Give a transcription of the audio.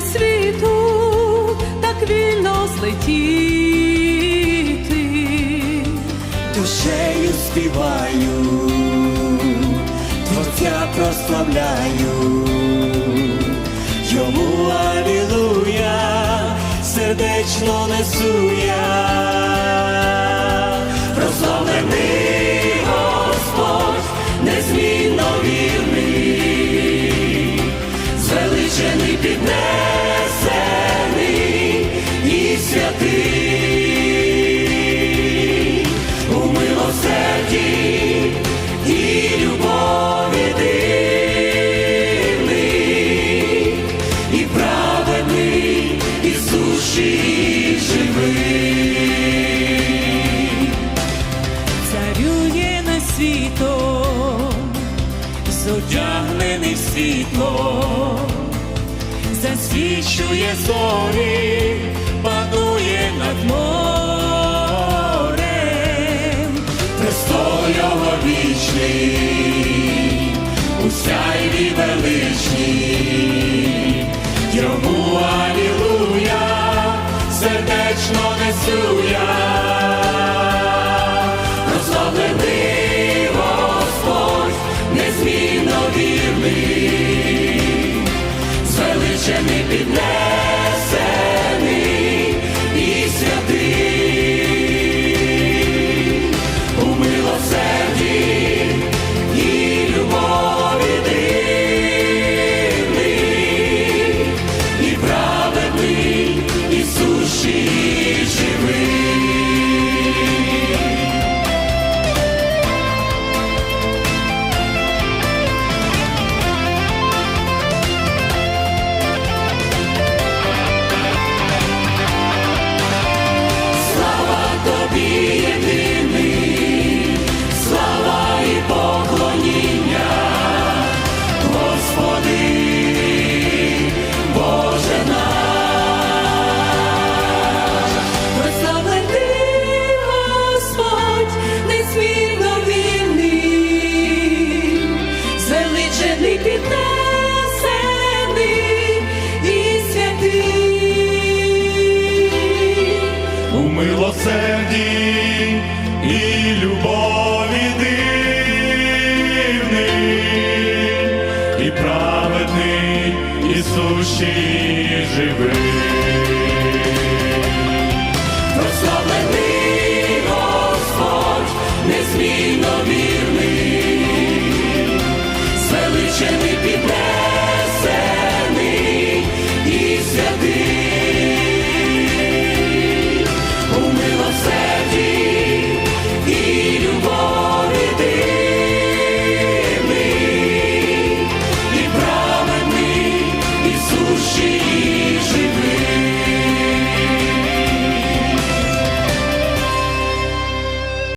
світу так вільно злетіти. душею співаю, Творця прославляю, йому алілуя, сердечно несу я, прославлений Господь, незмінно вірний, звеличений піднесений святий у милосерді і любові дивний, і праведний, і суші живий. Царює над світом, Зодягнений в світло, засвічує зорі, над морем, вічний, у сяйві величній, йому алілуя, сердечно несу я, прославлений Господь, незмінно вірний, звеличений піднесений милосерді і любові дивний, і праведний, і сущий живий. she